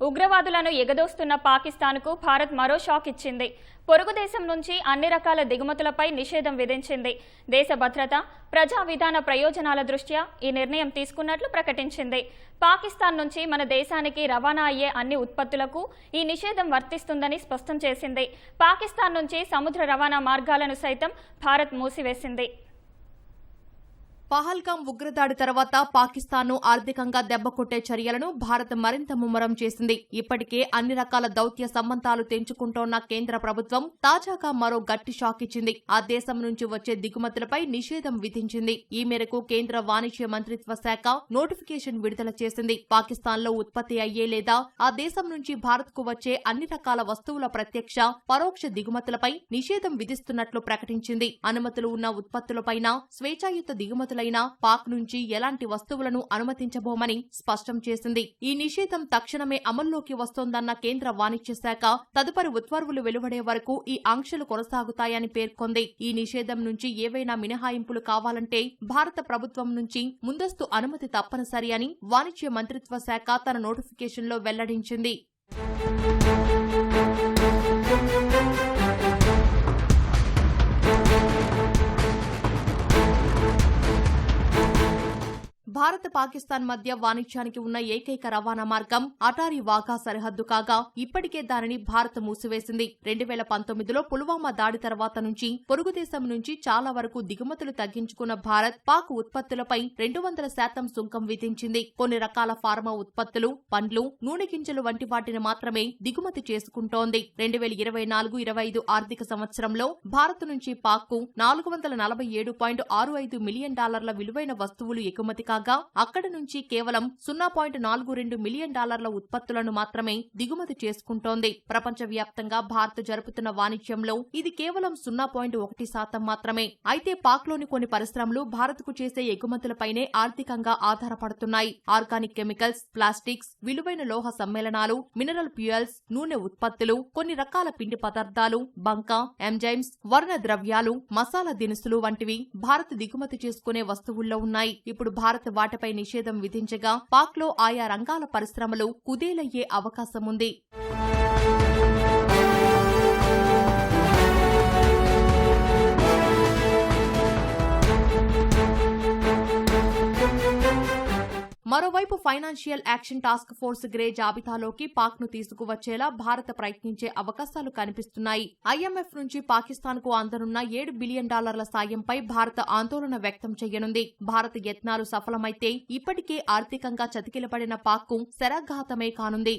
ఉగ్రవాదులను ఎగదోస్తున్న పాకిస్తాన్కు భారత్ మరో షాక్ ఇచ్చింది. పొరుగు దేశం నుంచి అన్ని రకాల దిగుమతులపై నిషేధం విధించింది. దేశ భద్రత ప్రజా విధాన ప్రయోజనాల దృష్ట్యా ఈ నిర్ణయం తీసుకున్నట్లు ప్రకటించింది. పాకిస్తాన్ నుంచి మన దేశానికి రవాణా అయ్యే అన్ని ఉత్పత్తులకు ఈ నిషేధం వర్తిస్తుందని స్పష్టం చేసింది. పాకిస్తాన్ నుంచి సముద్ర రవాణా మార్గాలను సైతం భారత్ మూసివేసింది. పహల్గాం ఉగ్రదాడి తర్వాత పాకిస్తాన్ను ఆర్థికంగా దెబ్బకొట్టే చర్యలను భారత్ మరింత ముమ్మరం చేసింది. ఇప్పటికే అన్ని రకాల దౌత్య సంబంధాలు తెంచుకుంటోన్న కేంద్ర ప్రభుత్వం తాజాగా మరో గట్టి షాక్ ఇచ్చింది. ఆ దేశం నుంచి వచ్చే దిగుమతులపై నిషేధం విధించింది. ఈ మేరకు కేంద్ర వాణిజ్య మంత్రిత్వ శాఖ నోటిఫికేషన్ విడుదల చేసింది. పాకిస్తాన్లో ఉత్పత్తి అయ్యే లేదా ఆ దేశం నుంచి భారత్కు వచ్చే అన్ని రకాల వస్తువుల ప్రత్యక్ష పరోక్ష దిగుమతులపై నిషేధం విధిస్తున్నట్లు ప్రకటించింది. అనుమతులు ఉన్న ఉత్పత్తులపైన స్వేచ్ఛాయుత దిగుమతులైన పాక్ నుంచి ఎలాంటి వస్తువులను అనుమతించబోమని స్పష్టం చేసింది. ఈ నిషేధం తక్షణమే అమల్లోకి వస్తోందన్న కేంద్ర వాణిజ్య శాఖ తదుపరి ఉత్తర్వులు వెలువడే వరకు ఈ ఆంక్షలు కొనసాగుతాయని పేర్కొంది. ఈ నిషేధం నుంచి ఏవైనా మినహాయింపులు కావాలంటే భారత ప్రభుత్వం నుంచి ముందస్తు అనుమతి తప్పనిసరి అని వాణిజ్య మంత్రిత్వ శాఖ తన నోటిఫికేషన్లో వెల్లడించింది. భారత్ పాకిస్తాన్ మధ్య వాణిజ్యానికి ఉన్న ఏకైక రవాణా మార్గం అటారీ వాఘా సరిహద్దు కాగా ఇప్పటికే దానిని భారత్ మూసివేసింది. రెండు వేల పంతొమ్మిదిలో పుల్వామా దాడి తర్వాత నుంచి పొరుగు దేశం నుంచి చాలా వరకు దిగుమతులు తగ్గించుకున్న భారత్ పాక్ ఉత్పత్తులపై రెండు వందల శాతం సుంకం విధించింది. కొన్ని రకాల ఫార్మా ఉత్పత్తులు పండ్లు నూనె గింజలు వంటి వాటిని మాత్రమే దిగుమతి చేసుకుంటోంది. రెండు వేల ఇరవై నాలుగు ఇరవై ఐదు ఆర్థిక సంవత్సరంలో భారత్ నుంచి పాక్కు నాలుగు వందల నలభై ఏడు పాయింట్ ఆరు ఐదు మిలియన్ డాలర్ల విలువైన వస్తువులు ఎగుమతి కాగా అక్కడి నుంచి కేవలం సున్నా పాయింట్ నాలుగు రెండు మిలియన్ డాలర్ల ఉత్పత్తులను మాత్రమే దిగుమతి చేసుకుంటోంది. ప్రపంచవ్యాప్తంగా భారత్ జరుపుతున్న వాణిజ్యంలో ఇది కేవలం సున్నా పాయింట్ ఒకటి శాతం మాత్రమే. అయితే పాక్లోని కొన్ని పరిశ్రమలు భారత్కు చేసే ఎగుమతులపైనే ఆర్థికంగా ఆధారపడుతున్నాయి. ఆర్గానిక్ కెమికల్స్ ప్లాస్టిక్స్ విలువైన లోహ సమ్మేళనాలు మినరల్ ఫ్యూయల్స్ నూనె ఉత్పత్తులు కొన్ని రకాల పిండి పదార్థాలు బంక ఎంజైమ్స్ వర్ణ ద్రవ్యాలు మసాలా దినుసులు వంటివి భారత్ దిగుమతి చేసుకునే వస్తువుల్లో ఉన్నాయి. ఇప్పుడు భారత్ వాటపై నిషేధం విధించగా పాక్లో ఆయా రంగాల పరిశ్రమలు కుదేలయ్యే అవకాశం మరోవైపు financial action task force grey జాబితాలోకి పాక్ను తీసుకువచ్చేలా భారత్ ప్రయత్నించే అవకాశాలు కనిపిస్తున్నాయి. ఐఎంఎఫ్ నుంచి పాకిస్తాన్కు అందనున్న ఏడు బిలియన్ డాలర్ల సాయంపై భారత ఆందోళన వ్యక్తం చేయనుంది. భారత యత్నాలు సఫలమైతే ఇప్పటికే ఆర్థికంగా చతికిలపడిన పాక్కు శరాఘాతమే కానుంది.